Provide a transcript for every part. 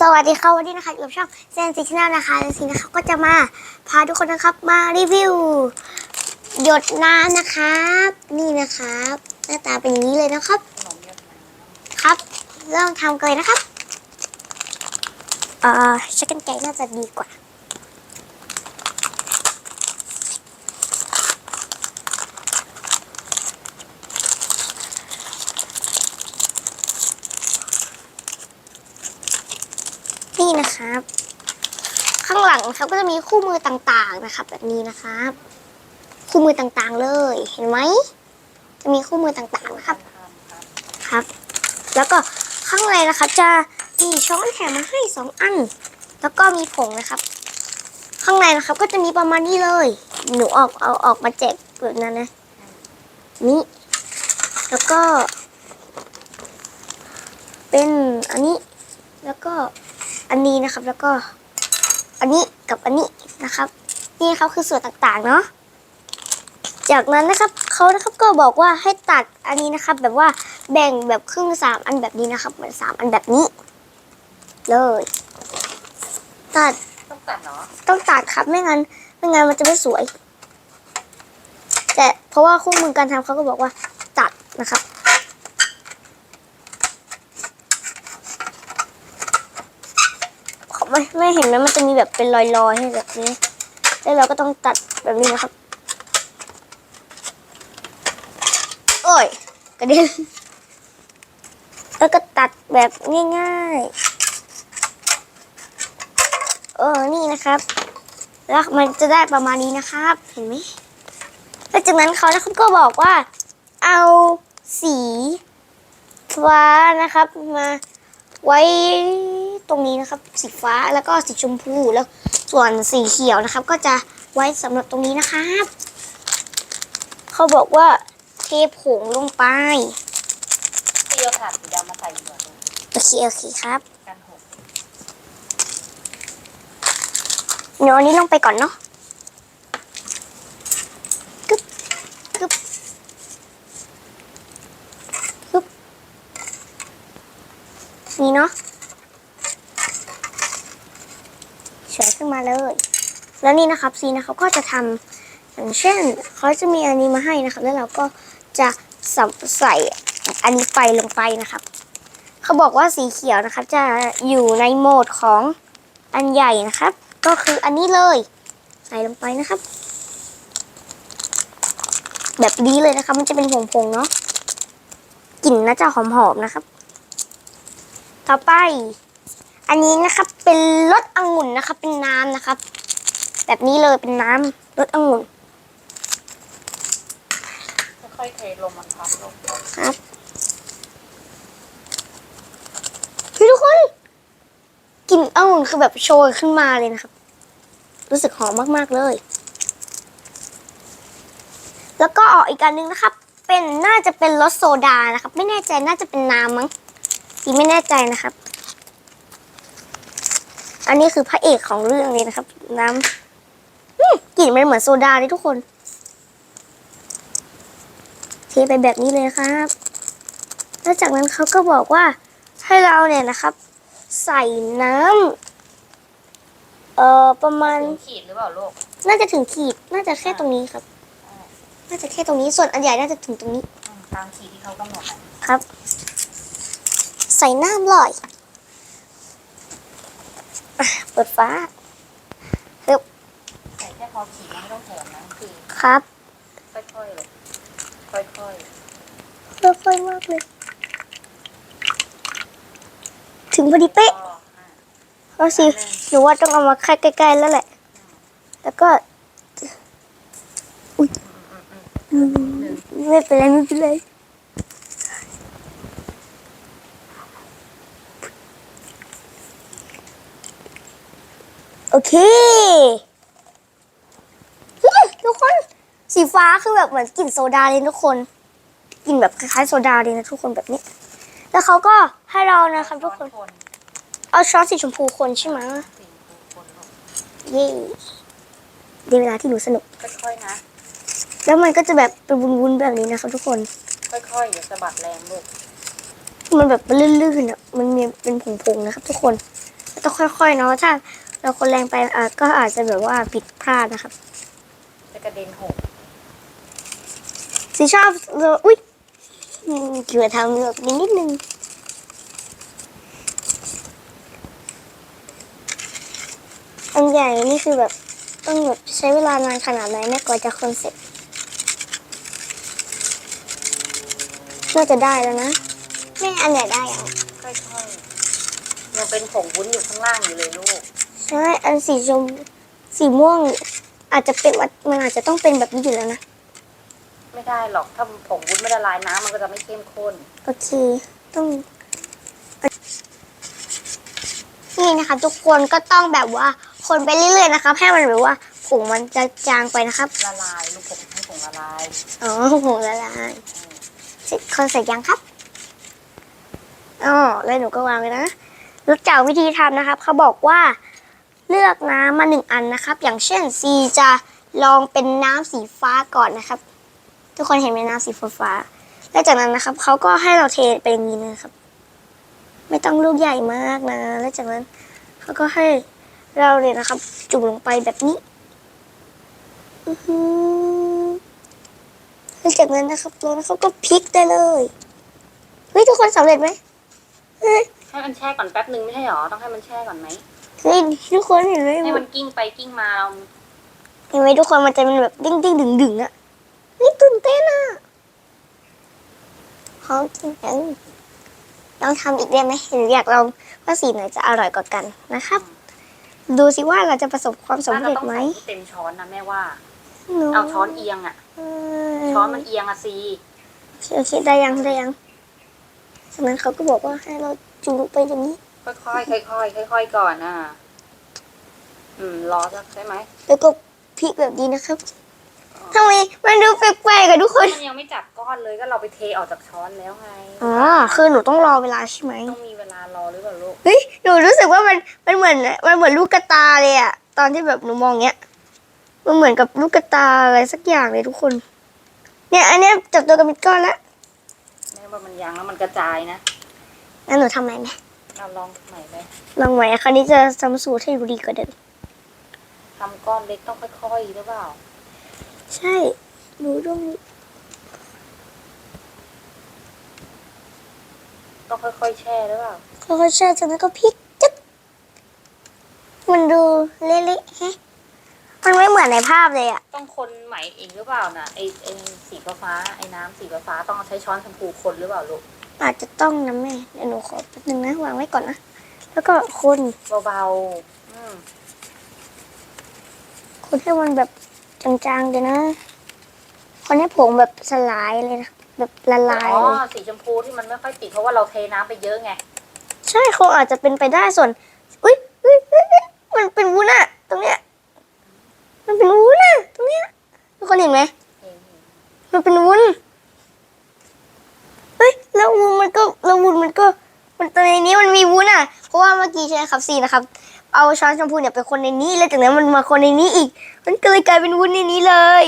สวัสดีครับวันนี้นะคะอยู่กับช่องเซนซิชแนลนะคะซีนะคะก็จะมาพาทุกคนนะครับมารีวิว หยดน้ำนะครับ นี่นะครับ หน้าตาเป็นอย่างนี้เลยนะครับ ครับ เริ่มทำกันเลยนะครับ เอ่อใช้กันไกรน่าจะดีกว่า นี่นะครับ ข้างหลังครับก็จะมีคู่มือต่างๆนะครับ แบบนี้นะครับ คู่มือต่างๆเลย เห็นไหมจะมีคู่มือต่างๆนะครับครับ ครับ แล้วก็ข้างในนะครับ จะมีช้อนแถมมาให้สองอัน แล้วก็มีผงนะครับ ข้างในนะครับ ก็จะมีประมาณนี้เลย หนูออกเอาออกมาแจกแบบนั้นนะนี่แล้วก็ เป็นอันนี้ แล้วก็ อันนี้นะครับ แล้วก็อันนี้กับอันนี้นะครับ นี่ครับคือส่วนต่างๆเนาะจากนั้นนะครับเขานะครับก็บอกว่าให้ตัดอันนี้นะครับ แบบว่าแบ่งแบบครึ่งสามอันแบบนี้นะครับ เหมือนสามอันแบบนี้ เลย ตัดต้องตัดเนาะต้องตัดครับไม่งั้นไม่งั้นมันจะไม่สวย แต่เพราะว่าคู่มือการทำเขาก็บอกว่าตัดนะครับ ไม่ไม่เห็นไหมมันจะมีแบบเป็นรอยๆให้แบบนี้ แล้วเราก็ต้องตัดแบบนี้นะครับ โอ้ยกระเด็นแล้วก็ตัดแบบง่ายๆ เออ นี่นะครับ แล้วมันจะได้ประมาณนี้นะครับ เห็นไหมแล้วจากนั้นเขานะครับก็บอกว่า เอาสีฟ้านะครับมาไว้ ตรงนี้นะครับ สีฟ้าแล้วก็สีชมพูแล้ว ส่วนสีเขียวนะครับ ก็จะไว้สำหรับตรงนี้นะครับ เขาบอกว่าเทผงลงไปที่เอาถาดสีดำมาใส่หัวตรงโอเคโอเคครับกันหกเดี๋ยวอันนี้ลงไปก่อนเนาะกึบกึบกึบนี่เนาะเฉย ขึ้นมาเลย แล้วนี่นะครับซีนะครับก็จะทำอย่างเช่นเขาจะมีอันนี้มาให้นะครับ แล้วเราก็จะใส่อันนี้ไปลงไปนะครับ เขาบอกว่าสีเขียวนะครับ จะอยู่ในโหมดของอันใหญ่นะครับ ก็คืออันนี้เลย ใส่ลงไปนะครับ แบบนี้เลยนะครับ มันจะเป็นผงๆเนาะกลิ่นน่าจะหอมๆนะครับ ต่อไป อันนี้นะครับเป็นรสองุ่นนะครับ เป็นน้ำนะครับ แบบนี้เลยเป็นน้ำรสองุ่นค่อยๆเทลงมันพับลงครับเฮ้ยทุกคนกลิ่นองุ่นคือแบบโชยขึ้นมาเลยนะครับ รู้สึกหอมมากๆเลย แล้วก็ออกอีกอันนึงนะครับ เป็นน่าจะเป็นรสโซดานะครับ ไม่แน่ใจน่าจะเป็นน้ำมั้งสีไม่แน่ใจนะครับ อันนี้คือพระเอกของเรื่องเลยนะครับ น้ำอืมกลิ่นมันเหมือนโซดาเลยทุกคน เทไปแบบนี้เลยนะครับ แล้วจากนั้นเขาก็บอกว่าให้เราเนี่ยนะครับ ใส่น้ำเอ่อประมาณถึงขีดหรือเปล่าลูกน่าจะถึงขีดน่าจะแค่ตรงนี้ครับ น่าจะแค่ตรงนี้ส่วนอันใหญ่น่าจะถึงตรงนี้อืมตามขีดที่เขากำหนดอะครับ ใส่น้ำลอยอะ เปิดฟ้าใส่แค่พอขีดนะไม่ต้องแถมนะคือครับ ค่อยๆเลยค่อยค่อยๆมากเลย ถึงพอดีๆเป๊ะ ก็อะเอาสิหนูว่าต้องเอามาใกล้ๆแล้วแหละ แล้วก็ อุ้ยอืมอืมอืมไม่เป็นไรไม่เป็นไร อเคเฮ้ยทุกคนสีฟ้าคือแบบเหมือนกลิ่นโซดาเลยทุกคนกลิ่นแบบคล้ายๆโซดาเลยนะทุกคนแบบนี้ แล้วเขาก็ให้เรานะครับทุกคนคนเอาช้อนสีชมพูคนใช่ไหมสีชมพูคนลูกเย่ได้เวลาที่หนูสนุก ค่อยๆนะ แล้วมันก็จะแบบเป็นวุ้นๆแบบนี้นะครับทุกคน ค่อยๆอย่าสะบัดแรงลูกมันแบบลื่นๆอะมันมีเป็นผงๆนะครับ ทุกคนต้องค่อยๆเนาะถ้า เราคนแรงไปอะก็อาจจะแบบว่าผิดพลาดนะครับ จะกระเด็นหกสีชอบเราอุ้ยอืมเกือบทำแบบนี้นิดนึงอันใหญ่นี่คือแบบต้องแบบใช้เวลานานขนาดไหนเนี่ยกว่าจะคนเสร็จน่าจะได้แล้วนะแม่อันไหนได้อะค่อยๆยังเป็นผงวุ้นอยู่ข้างล่างอยู่เลยลูก ใช่อันสีชมสีม่วง อาจจะเป็นมันอาจจะต้องเป็นแบบนี้อยู่แล้วนะ ไม่ได้หรอกถ้าผงวุ้นไม่ละลายน้ำมันก็จะไม่เข้มข้น โอเค ต้อง นี่นะคะ ทุกคนก็ต้องแบบว่าคนไปเรื่อยๆนะครับ ให้มันแบบว่าผงมันจะจางไปนะครับ ละลายลูกผงให้ผงละลายอ๋อผงละลายเสร็จคนเสร็จยังครับอ๋อแล้วหนูก็วางไว้นะรู้จักวิธีทำนะครับ เขาบอกว่า เลือกน้ำมาหนึ่งอันนะครับ อย่างเช่นซีจะลองเป็นน้ำสีฟ้าก่อนนะครับ ทุกคนเห็นไหมน้ำสีฟ้าๆแล้วจากนั้นนะครับเขาก็ให้เราเทไปอย่างนี้นะครับ ไม่ต้องลูกใหญ่มากนะ แล้วจากนั้นเขาก็ให้เราเลยนะครับ จุ่มลงไปแบบนี้อือหือแล้วจากนั้นนะครับเรานะครับก็พลิกได้เลยเฮ้ยทุกคนสำเร็จไหมให้มันแช่ก่อนแป๊บนึงไม่ใช่หรอ ต้องให้มันแช่ก่อนไหม เฮ้ยทุกคนเห็นไหมให้มันกิ้งไปกิ้งมาเราเห็นไหมทุกคนมันจะเป็นแบบดิ้งดิ้งดึงดึงๆอะนี่ตื่นเต้นอะพร้อมจริงจังลองทำอีกได้ไหมหรืออยากลองว่าสีไหนจะอร่อยกว่ากันนะครับ ดูสิว่าเราจะประสบความสำถ้าเราเร็จต้องไหมใส่ให้เต็มช้อนนะแม่ว่าหเอาช้อนเอียงอะเอช้อนมันเอียงอะซีโอเคโอเคได้ยังได้ยังจากนั้นเขาก็บอกว่าให้เราจุ่มลงไปอย่างนี้ ค่อยๆค่อยๆค่อยๆก่อนอะ อืมรอสักใช่ไหมแล้วก็พลิกแบบนี้นะครับทำไมมันดูแปลกๆอะทุกคน มันยังไม่จับก้อนเลยก็เราไปเทออกจากช้อนแล้วไงอ๋อคือหนูต้องรอเวลาใช่ไหมต้องมีเวลารอหรือเปล่าลูกเฮ้ยหนูรู้สึกว่ามันมันเหมือนมันเหมือนลูกกระตาเลยอะตอนที่แบบหนูมองเงี้ยมันเหมือนกับลูกกระตาอะไรสักอย่างเลยทุกคน เนี่ย อันเนี้ยจับตัวกันเป็นก้อนแล้วแม่ว่ามันยังแล้วมันกระจายนะงั้นหนูทำไงไหม เราลองใหม่เลยลองใหม่คราวนี้จะทำสูตรให้ดูดีกว่าเดิมทำก้อนเล็กต้องค่อยๆหรือเปล่า ใช่หนูต้องต้องค่อยๆแช่หรือเปล่าค่อยๆแช่จากนั้นก็พลิกจึ๊กมันดูเละๆแฮะมันไม่เหมือนในภาพเลยอะต้องคนใหม่เองหรือเปล่านะไอไอสีฟ้าๆไอน้ำสีฟ้าๆต้องใช้ช้อนชมพูคนหรือเปล่าลูก อาจจะต้องนะแม่ เดี๋ยวหนูขอแป๊บนึงนะ วางไว้ก่อนนะ แล้วก็คนเบาๆอืมคนให้มันแบบจางๆเลยนะ คนให้ผงแบบสลายเลยนะ แบบละลายอ๋อเลยสีชมพูที่มันไม่ค่อยติดเพราะว่าเราเทน้ำไปเยอะไง ใช่คงอาจจะเป็นไปได้ส่วน อุ้ยอุ้ยอุ๊ยอุ๊ยมันเป็นวุ้นอะตรงเนี้ย มันเป็นวุ้นอะตรงเนี้ยทุกคนเห็นไหมเองมันเป็นวุ้น เฮ้ย แล้ววุ้นมันก็ แล้ววุ้น มันก็มันตรงในนี้มันมีวุ้นอะ เพราะว่าเมื่อกี้ใช่ไหมครับซีนะครับ เอาช้อนชมพูเนี่ยไปคนในนี้ แล้วจากนั้นมันมาคนในนี้อีก มันก็เลยกลายเป็นวุ้นในนี้เลย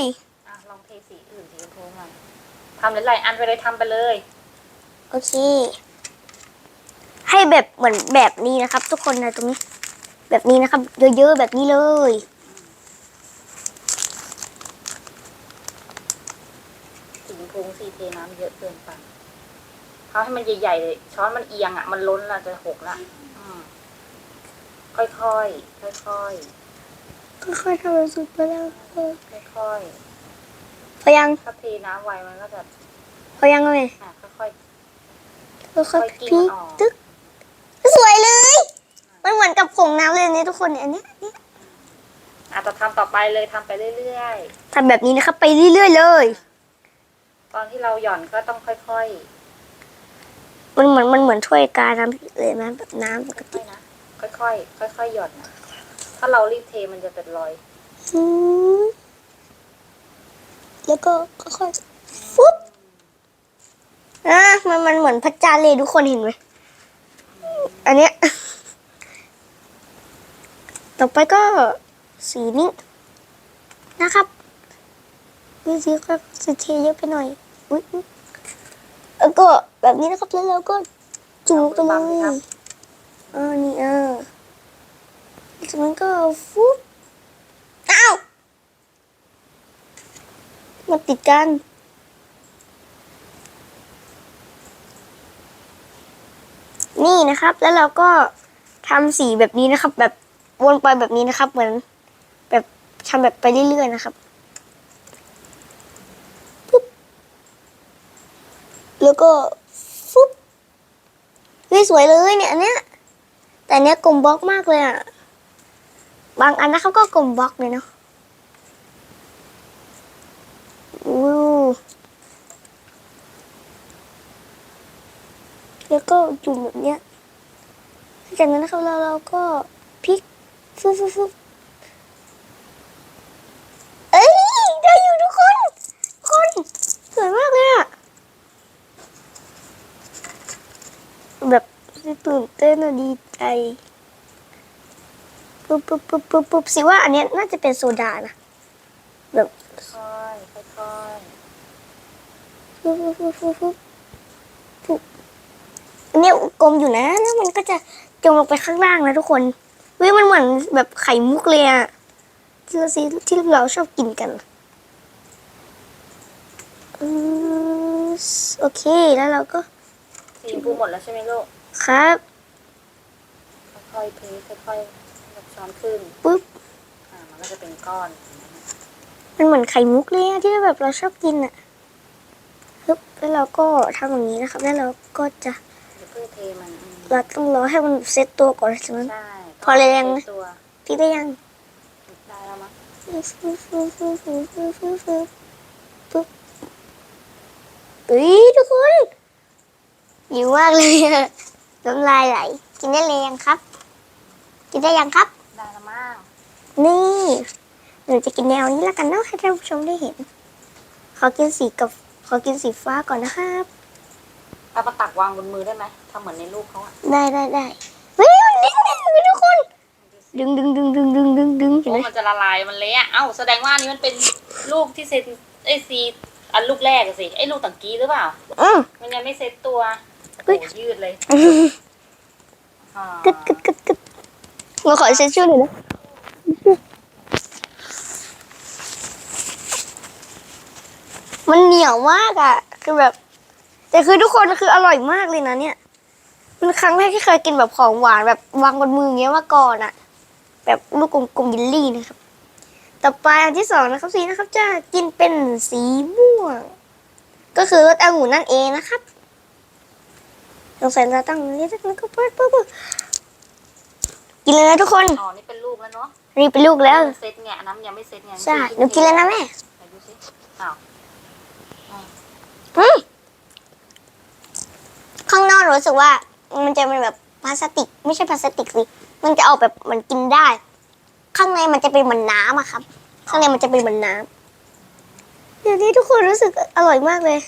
อะลองเทสีอื่นสีชมพูหน่อยทำหลายๆอันไปเลยทำไปเลย โอเค ให้แบบเหมือนแบบนี้นะครับ ทุกคนนะตรงนี้ แบบนี้นะครับ เยอะๆแบบนี้เลย สีชมพูสีเทน้ำเยอะเกินไป เขาให้มันใหญ่ๆเลยช้อนมันเอียงอะ มันล้นละจะหกละอืมค่อยๆค่อยๆค่อยๆทำเป็นสุดไปแล้วค่อยพอยังๆถ้าเทน้ำไวมันก็จะพอยังเลยอะค่อยค่อยค่อยๆกินพลิกออกตึ๊กสวยเลย มันเหมือนกับผงน้ำเลยเนี่ยทุกคนเนี่ยอันเนี้ยเนี่ยๆอาจจะทำต่อไปเลยทำไปเรื่อยทำแบบนี้นะครับไปเรื่อยๆเลยๆตอนที่เราหย่อนก็ต้องค่อย มันเหมือนมันเหมือนถ้วยกาน้ำเลยนะแบบน้ำปกๆติค่อยๆนะค่อยๆค่อยๆหย่อนนะถ้าเรารีบเทมันจะเป็นรอยอืมแล้วก็ค่อยๆฟุ๊บอะมันมันเหมือนพระจันทร์เลยทุกคนเห็นไหมอันเนี้ยต่อไปก็สีนี้นะครับนี่สีก็สีเทเยอะไปหน่อยอุ๊ยอุ๊ย แล้วก็แบบนี้นะครับแล้วเราก็จุ่มลงไปเลยอ่านี่เอ่าจากนั้นก็ฟุ๊บอ้าวมาติดกันนี่นะครับ แล้วเราก็ทำสีแบบนี้นะครับ แบบวนไปแบบนี้นะครับ เหมือนแบบทำแบบไปเรื่อยๆนะครับแล้วก็ ฟุ๊บเฮ้ยสวยเลยเนี่ยอันเนี้ยแต่เนี้ยกลมบล็อกมากเลยอะ บางอันนะครับก็กลมบล็อกเลยเนาะอู้แล้วก็จุ่มแบบเนี้ยจากนั้นนะครับเราเราก็พลิกฟุ๊บฟุ๊บฟุ๊บเอ้ย ได้อยู่ทุกคน คนสวยมากเลยอะแบบ ตื่นเต้นอดีใจปุ๊บปุ๊บปุ๊บปุ๊บปุ๊บสิว่าอันเนี้ยน่าจะเป็นโซดานะแบบค่อยค่อยปุ๊บปุ๊บปุ๊บปุ๊บปุ๊บปุ๊บอันเนี้ยกลมอยู่นะแล้วมันก็จะจมลงไปข้างล่างนะทุกคนเฮ้ยมันเหมือนแบบไข่มุกเลยอะที่เราซีที่เราชอบกินกันอืมโอเคแล้วเราก็ๆสีชมพูหมดแล้วใช่ไหมลูก ครับ ค่อยๆเทค่อยๆยกช้อนขึ้นปุ๊บ อ่ามันก็จะเป็นก้อนมันเหมือนไข่มุกเลยอะที่แบบเราชอบกินอะปึ๊บแล้วเราก็ทำอย่างนี้นะครับ แล้วเราก็จะเดี๋ยวเพื่อเทมันอืมเราต้องรอให้มันเซ็ตตัวก่อนใช่ไหม ใช่พอแรงนะ ตัวพี่ได้ยัง ได้แล้วมั้งปุ๊บปุ๊บปุ๊บปุ๊บปุ๊บปุ๊บปุ๊บปุ๊บปุ๊บเฮ้ยทุกคนหิวมากเลยอะ น้ำลายไหล กินได้เลยยังครับ กินได้ยังครับ ได้แล้วมั้งนี่หนูจะกินแนวนี้แล้วกันเนาะให้ท่านผู้ชมได้เห็น ขอกินสีกับขอกินสีฟ้าก่อนนะครับ เอามาตักวางบนมือได้ไหมทำเหมือนในรูปเขาอะได้ได้ได้เฮ้ยมันดึงดึงเลยทุกคน ดึงดึงดึงดึงดึงดึงดึงเห็นโอ้ไหมมันจะละลายมันเละอะเอ้าแสดงว่าอันนี้มันเป็นลูกที่เซตไอซีอันลูกแรกอะสิไอลูกตังกี้หรือเปล่า อืมมันยังไม่เซ็ตตัวเฮ้โอ้ยโหยืดเลยอ่ากึดกึดกึดกึดมาขอเช็ดชื่อหน่อยนะมันเหนียวมากอะ คือแบบ แต่คือทุกคนคืออร่อยมากเลยนะเนี่ยเป็นครั้งแรกที่เคยกินแบบของหวานแบบวางบนมืออย่างเงี้ยมาก่อนอะ แบบลูกกลมๆยิลลี่นะครับ ต่อไปอันที่สองนะครับสีนะครับ จะกินเป็นสีม่วง ก็คือรสองุ่นนั่นเองนะครับ สงสัยเราตั้งนี้แล้วก็เปิดปุ๊บปุ๊บกินเลยนะทุกคนอ๋อ นี่เป็นลูกแล้วเนาะนี่เป็นลูกแล้ว เซ็ตไงอันนั้นยังไม่เซ็ตไงใช่หนูกินแล้วนะแม่ไหนดูสิอ้าวอืมข้างนอกรู้สึกว่า มันจะเป็นแบบพลาสติก ไม่ใช่พลาสติกสิมันจะออกแบบเหมันกินได้ ข้างในมันจะเป็นเหมือนน้ำอะครับ ข้างในมันจะเป็นเหมือนน้ำเดี๋ยวนี้ทุกคนรู้สึกอร่อยมากเลย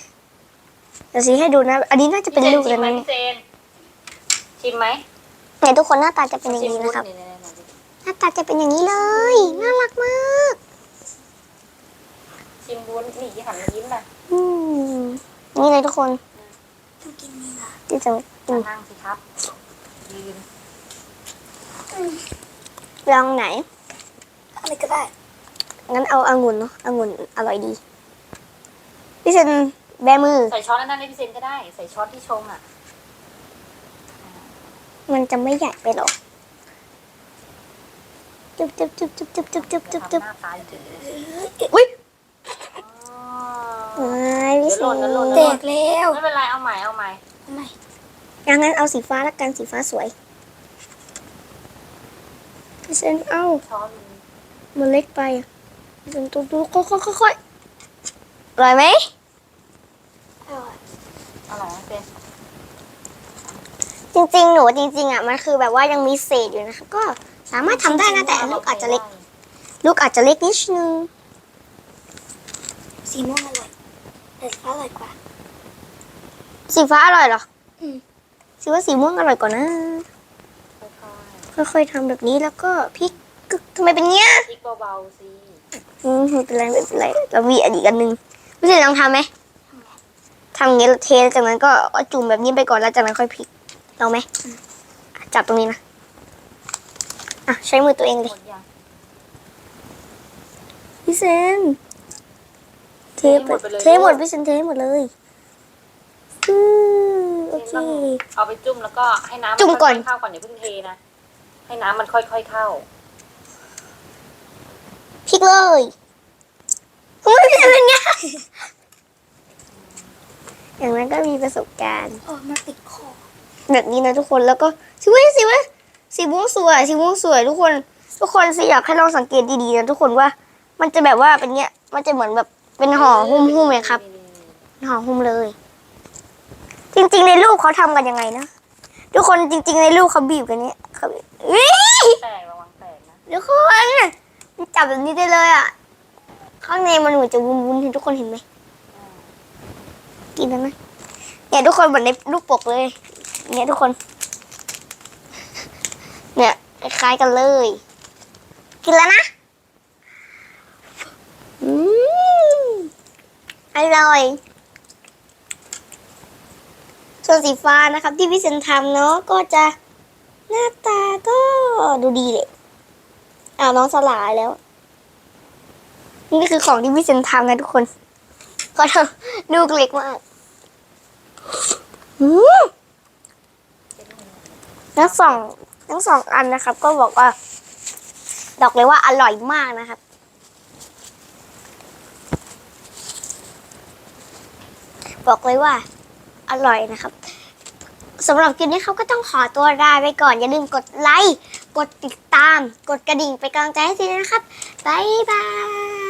เดี๋ยวสิให้ดูนะ อันนี้น่าจะเป็นลูกชิแล้มวไหมนะพี่เจนชิมไหมเนี่ยทุกคนหน้าตาจะเป็นอย่างชิมนี้วุ้นะครับนี่ๆๆๆดูหน้าตาจะเป็นอย่างนี้เลย น่ารักมากชิมวุ้นนี่ยี่หันมายิ้มนะอืมนี่เลยทุกคนที่จะกินนั่งสิครับยืนลองไหนอะไรก็ได้ งั้นเอาองุ่นเนาะองุ่นอร่อยดี พี่เซน แบมือ ใส่ช้อนอันนั้นให้พี่เซนก็ได้ ใส่ช้อนที่ชงอะ มันจะไม่ใหญ่ไปหรอกจุ๊บจุ๊บจุ๊บจุ๊บจุ๊บจุ๊บจุ๊บจุ๊บจุ๊บหน้าตาจืดอุ้ยอ๋อไม่พี่เซนเดี๋ยวหล่นแตเดี๋ยวหล่นกแล้วไม่เป็นไรเอาใหม่เอาใหม่อย่างนั้นเอาสีฟ้าละกันสีฟ้าสวยพี่เซนเอาช้อนมันมันเล็กไปอะพี่เซนตัวตัวค่อยค่อยค่อยอร่อยไหม อร่อยไหมเซนจริงๆ หนูจริงๆอะมันคือแบบว่ายังมีเศษอยู่นะคะก็สามารถทำได้นะแต่ลูกอาจจะเล็ก ลูกอาจจะเล็กนิดนึงสีม่วงอร่อยแต่สีฟ้าอร่อยกว่า สีฟ้าอร่อยเหรออืม สีว่าสีม่วงอร่อยกว่านะ ค่อยค่อยๆทำแบบนี้แล้วก็พริกกึกทำไมเป็นเงี้ยๆพริกเบาๆสิอืมไม่เป็นไรไม่เป็นไรเรามีอันอีกอันหนึงไม่ใช่ลองทำไหม ทำอย่างเงี้ยแล้วเทแล้วจากนั้นก็เอาจุ่มแบบนี้ไปก่อนแล้วจากนั้นค่อยพลิกลองไหมจับตรงนี้นะอะใช้มือตัวเองเลหมยดยังพี่เซนเทให้หหมมดดไปเลยเทหมดพี่เซนเทหมดเลยอือโอเคต้องเอาไปจุ่มแล้วก็ให้น้ำมัจุ่มก่อนค่ยๆเข้าก่อนอย่าเพิ่งเทนะให้น้ำมันค่อยๆเข้าพลิกเลยไม่เป็นไง อย่างนั้นก็มีประสบการณ์โอ้มาติดคอแบบนี้นะทุกคนแล้วก็สิเว้ยสิเว้ยสีม่วงสวยสีม่วงสวยทุกคน ทุกคนสิอยากให้ลองสังเกตดีๆนะทุกคนว่า มันจะแบบว่าเป็นเนี้ยมันจะเหมือนแบบเป็นห่อหุ้มหุ้มๆเลยครับห่อหุ้มเลย จริง ๆ ในรูปเขาทำกันยังไงนะทุกคนจริง ๆ ในรูปเขาบีบกันเนี้ยเขาบีบเอ้ยแตกระวังแตกนะทุกคนมันจับแบบนี้ได้เลยอะข้างในมันเหมือนจะวุ้นๆเห็นทุกคนเห็นไหมอืม กินได้ไหมเนี่ยทุกคนเหมือนในรูปปกเลย เนี่ยทุกคน เนี่ยคล้ายๆกันเลย กินแล้วนะอืมอร่อยส่วนสีฟ้านะครับ ที่พี่เซนทำเนาะก็จะหน้าตาก็ดูดีเลยอ้าวน้องสลายแล้ว นี่คือของที่พี่เซนทำนะทุกคน ก็ทำลูกเล็กมากอืมทั้งสองทั้งสองอันนะครับ ก็บอกว่าบอกเลยว่าอร่อยมากนะครับบอกเลยว่า อร่อยนะครับสำหรับคลิปนี้เขาก็ต้องขอตัวลาไปก่อน อย่าลืมกดไลค์ กดติดตาม กดกระดิ่งไปนกำลังใจให้ทีนะครับ บ๊ายบาย